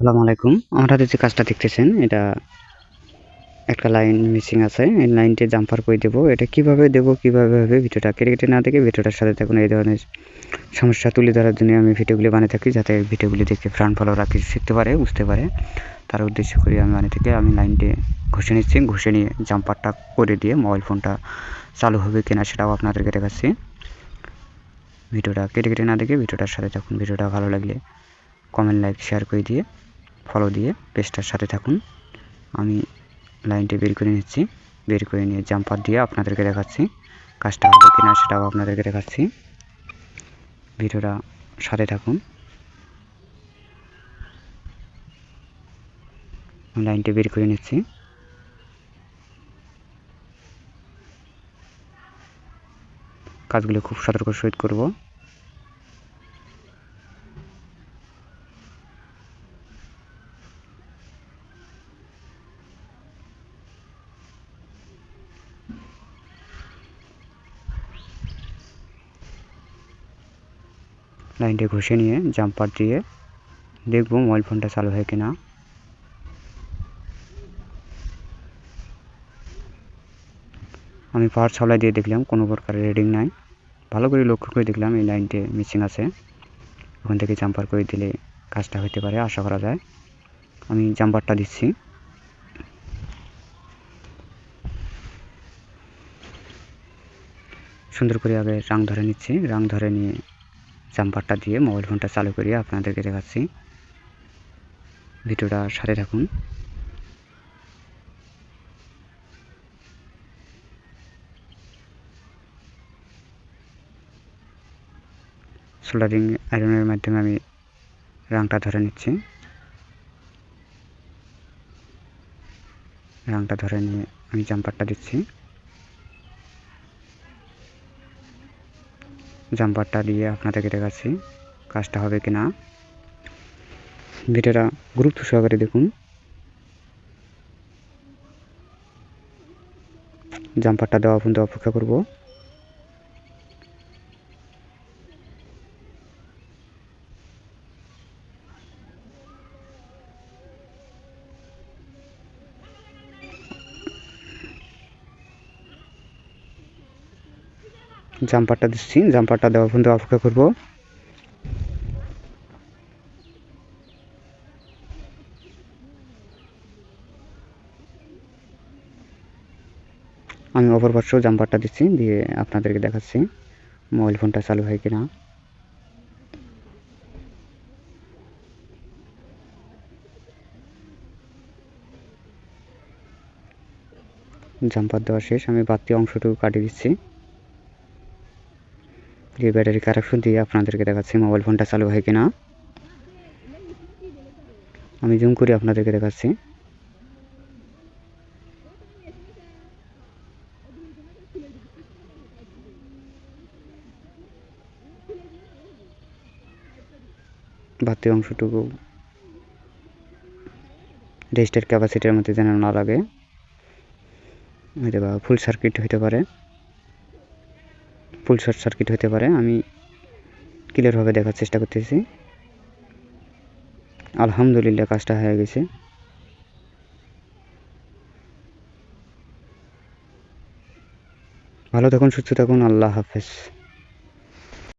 আসসালামু আলাইকুম। আমার হাতে যে কাজটা দেখতেছেন, এটা একটা লাইন মিসিং আছে। এই লাইনটি জাম্পার করে দেবো। এটা কীভাবে দেব, কীভাবে হবে, ভিডিওটা কেটে কেটে না দেখে ভিডিওটার সাথে থাকুন। এই ধরনের সমস্যা তুলে ধরার জন্য আমি ভিডিওগুলি বানিয়ে থাকি, যাতে ভিডিওগুলি দেখে প্রাণ ফলোরা কিছু শিখতে পারে, বুঝতে পারে। তার উদ্দেশ্য করে আমি বানিয়ে থেকে আমি লাইনটি ঘষে নিচ্ছি, ঘষে নিয়ে জাম্পারটা করে দিয়ে মোবাইল ফোনটা চালু হবে কিনা সেটাও আপনাদেরকে দেখাচ্ছি। ভিডিওটা কেটে কেটে না দেখে ভিডিওটার সাথে থাকুন। ভিডিওটা ভালো লাগলে কমেন্ট লাইক শেয়ার করে দিয়ে ফলো দিয়ে পেজটার সাথে থাকুন। আমি লাইনটি বের করে নিচ্ছি। বের করে নিয়ে জাম্পার দিয়ে আপনাদেরকে দেখাচ্ছি কাজটা হবে কিনা সেটাও আপনাদেরকে দেখাচ্ছি। ভিডিওটা সাথে থাকুন। লাইনটি বের করে নিচ্ছি। কাজগুলো খুব সতর্ক সহিত করব। লাইনটি ঘষে নিয়ে জাম্পার দিয়ে দেখব মোবাইল ফোনটা চালু হয় কিনা। আমি পাওয়ার সাপ্লাই দিয়ে দেখলাম, কোনো প্রকারের রিডিং নাই। ভালো করে লক্ষ্য করে দেখলাম এই লাইনটি মিসিং আছে। ওখান থেকে জাম্পার করে দিলে কাজটা হতে পারে, আশা করা যায়। আমি জাম্পারটা দিচ্ছি। সুন্দর করে আগে রাং ধরে নিচ্ছি। রাং ধরে নিয়ে জাম্পারটা দিয়ে মোবাইল ফোনটা চালু করিয়ে আপনাদেরকে দেখাচ্ছি। ভিডিওটা সাথে থাকুন। সোল্ডারিং আয়রনের মাধ্যমে আমি রাংটা ধরে নিচ্ছি। রাংটা ধরে নিয়ে আমি জাম্পারটা দিচ্ছি। জাম্পারটা দিয়ে আপনাদেরকে দেখাচ্ছি কাজটা হবে কি না ভিডিওটা গুরুত্ব সহকারে দেখুন। জাম্পারটা দেওয়া পর্যন্ত অপেক্ষা করব। জাম্পারটা দিচ্ছি, জাম্পারটা দেওয়া পর্যন্ত অপেক্ষা করব। আমি অপর পাশেও জাম্পারটা দিচ্ছি, দিয়ে আপনাদেরকে দেখাচ্ছি মোবাইল ফোনটা চালু হয় কিনা। জাম্পার দেওয়া শেষ, আমি বাড়তি অংশটুকু কাটিয়ে দিচ্ছি। দিয়ে ব্যাটারি কারেকশন দিয়ে আপনাদেরকে দেখাচ্ছি মোবাইল ফোনটা চালু হয় কিনা। আমি জুম করে আপনাদেরকে দেখাচ্ছি। বাড়তি অংশটুকু রেজিস্টার ক্যাপাসিটির মধ্যে যেন না লাগে। হয়তো বা ফুল সার্কিট হতে পারে। ফুল শর্ট সার্কিট হতে পারে, আমি ক্লিয়ারভাবে দেখার চেষ্টা করতেছি। আলহামদুলিল্লাহ, কাজটা হয়ে গেছে। ভালো থাকুন, সুস্থ থাকুন, আল্লাহ হাফেজ।